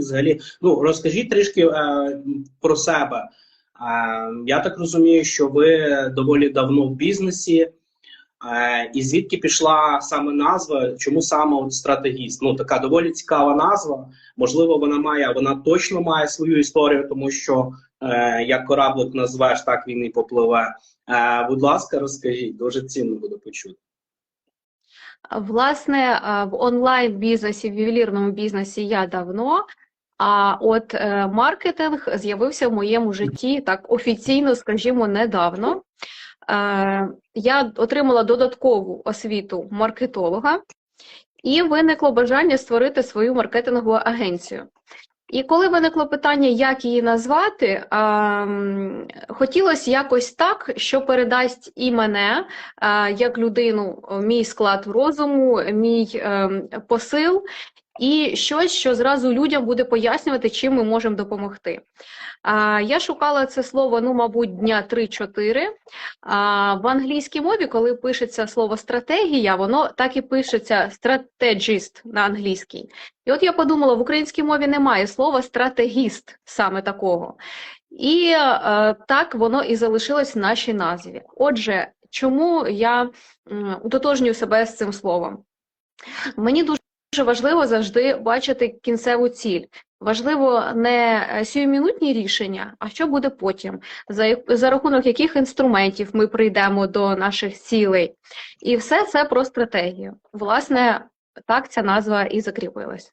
взагалі. Ну розкажіть трішки е, про себе. Е, я так розумію, що ви доволі давно в бізнесі. Е, і звідки пішла саме назва? Чому саме от стратегіст? Ну така доволі цікава назва. Можливо, вона має, вона точно має свою історію, тому що е, як кораблик назвеш, так він і попливе. Е, будь ласка, розкажіть, дуже цінно буде почути. Власне, в онлайн-бізнесі, в ювелірному бізнесі я давно, а от е, маркетинг з'явився в моєму житті так офіційно, скажімо, недавно. Е, Я отримала додаткову освіту маркетолога, і виникло бажання створити свою маркетингову агенцію. І коли виникло питання, як її назвати, хотілося якось так, що передасть і мене як людину, мій склад розуму, мій ем, посил, і щось, що зразу людям буде пояснювати, чим ми можемо допомогти. А, Я шукала це слово, ну, мабуть, дня 3-4. А, В англійській мові, коли пишеться слово стратегія, воно так і пишеться strategist на англійській. І от я подумала, в українській мові немає слова стратегіст саме такого. І е, так воно і залишилось в нашій назві. Отже, чому я м, утотожнюю себе з цим словом? Мені дуже важливо завжди бачити кінцеву ціль. Важливо не е, сіюмінутні рішення, а що буде потім, за, за рахунок яких інструментів ми прийдемо до наших цілей. І все це про стратегію. Власне, так ця назва і закріпилась.